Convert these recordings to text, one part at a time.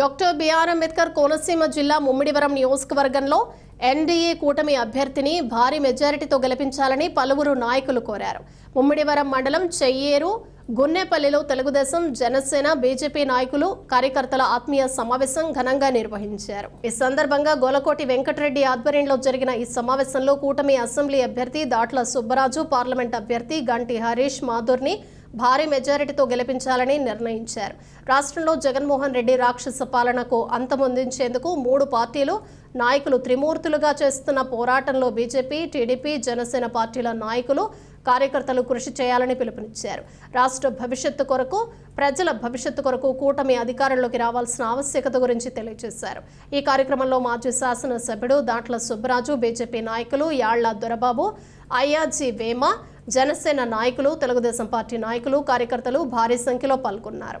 Doctor BR Ambedkar Konaseema జిల్లా ముమ్మిడివరం నియోజకవర్గంలో NDA కూటమి అభ్యర్థిని భారీ మెజారిటీతో గెలిపించాలని పలువురు నాయకులు కోరారు. ముమ్మిడివరం మండలం చెయ్యేరు గున్నెపల్లిలో తెలుగుదేశం జనసేన బీజేపీ నాయకులు కార్యకర్తల ఆత్మీయ సమావేశం ఘనంగా నిర్వహించారు. ఈ సందర్భంగా గోలకోటి వెంకటరెడ్డి ఆధ్వర్యంలో జరిగిన ఈ సమావేశంలో కూటమి అసెంబ్లీ అభ్యర్థి దాట్ల సుబ్బరాజు పార్లమెంట్ అభ్యర్థి గంటి హరీష్ మాధుర్ని భారీ మెజారిటీతో గెలిపించాలని నిర్ణయించారు. రాష్ట్రంలో జగన్మోహన్ రెడ్డి రాక్షస పాలనకు అంతమొందించేందుకు మూడు పార్టీలు నాయకులు త్రిమూర్తులుగా చేస్తున్న పోరాటంలో బీజేపీ టీడీపీ జనసేన పార్టీల నాయకులు కార్యకర్తలు కృషి చేయాలని పిలుపునిచ్చారు. రాష్ట్ర భవిష్యత్తు కొరకు ప్రజల భవిష్యత్తు కొరకు కూటమి అధికారంలోకి రావాల్సిన ఆవశ్యకత గురించి తెలియజేశారు. ఈ కార్యక్రమంలో మాజీ శాసనసభ్యుడు దాంట్ల సుబ్బరాజు బీజేపీ నాయకులు యాళ్ళ దొరబాబు అయ్యాజీ వేమ జనసేన నాయకులు తెలుగుదేశం పార్టీ నాయకులు కార్యకర్తలు భారీ సంఖ్యలో పాల్గొన్నారు.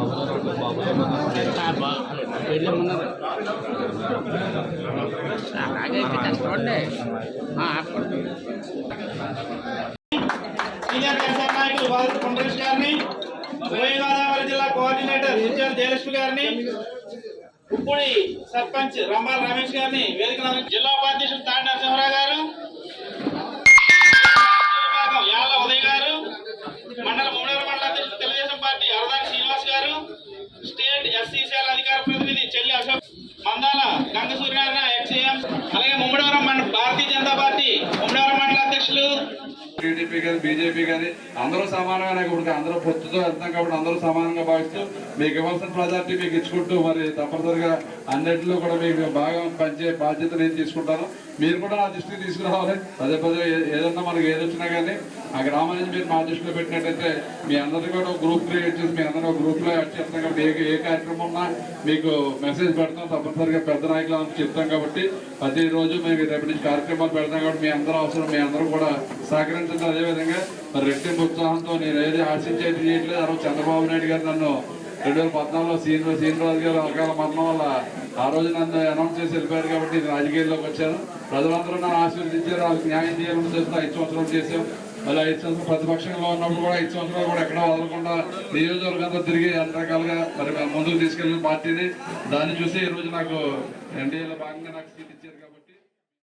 సీనియర్ జనసేన నాయకులు గారిని ఉభయ గోదావరి జిల్లా కోఆర్డినేటర్ ఇంచార్జ్ జయలక్ష్మి గారిని ఉప్పుడి సర్పంచ్ రంబాల రమేష్ గారిని వేదిక అలంక- జిల్లా ఉపాధ్యక్షుడు తాడి నరసింహరావు గారు విభాగం యాళ్ళ ఉదయ్ గారు మండల అధ్యక్షులు టీడీపీ కానీ బీజేపీ కానీ అందరూ సమానంగానే ఇప్పుడు అందరూ పొత్తుతో వెళ్తాం కాబట్టి అందరూ సమానంగా భావిస్తూ మీకు ఇవ్వాల్సిన ప్రజార్టీ మీకు ఇచ్చుకుంటూ మరి తప్పనిసరిగా అన్నింటిలో కూడా మీకు బాగా పనిచే బాధ్యత నేను తీసుకుంటాను. మీరు కూడా నా దృష్టికి తీసుకురావాలి. పదే పదే ఏదన్నా మనకి ఏదొచ్చినా కానీ ఆ గ్రామాన్ని మీరు మా దృష్టిలో పెట్టినట్టయితే మీ అందరికీ కూడా ఒక గ్రూప్ క్రియేట్ చేసి మీ అందరూ ఒక గ్రూప్లో యాడ్ చేస్తాం కాబట్టి ఏ ఏ కార్యక్రమం ఉన్నా మీకు మెసేజ్ పెడతాం. తప్పనిసరిగా పెద్ద నాయకులు అందరూ చెప్తాం కాబట్టి ప్రతిరోజు మేము రేపటి నుంచి కార్యక్రమాలు పెడతాం కాబట్టి మీ అందరూ అవసరం మీ అందరూ కూడా సహకరించండి. అదేవిధంగా మరి రెట్టింపు ఉత్సాహంతో నేను ఏది ఆశించేది చేయట్లేదు. ఆ చంద్రబాబు నాయుడు గారు నన్ను రెండు వేల పద్నాలుగులో సీనియర్ శ్రీనివాస్ గారు అకాల మరణం వల్ల ఆ రోజు నన్ను అనౌన్స్ చేసి వెళ్ళిపోయారు కాబట్టి నేను రాజకీయాల్లోకి వచ్చాను. ప్రజలందరూ నన్ను ఆశీర్వదించారు వాళ్ళకి న్యాయం చేయాలని చేస్తూ ఐదు సంవత్సరాలు చేశాం. మళ్ళీ ఐదు సంవత్సరాలు ప్రతిపక్షంలో ఉన్నప్పుడు కూడా ఐదు సంవత్సరాలు కూడా ఎక్కడ వదలకుండా నియోజకవర్గంతో తిరిగి అన్ని రకాలుగా మరి ముందుకు తీసుకెళ్ళిన పార్టీని. దాన్ని చూసి ఈ రోజు నాకు ఎన్డీఏలో భాగంగా నాకు సీట్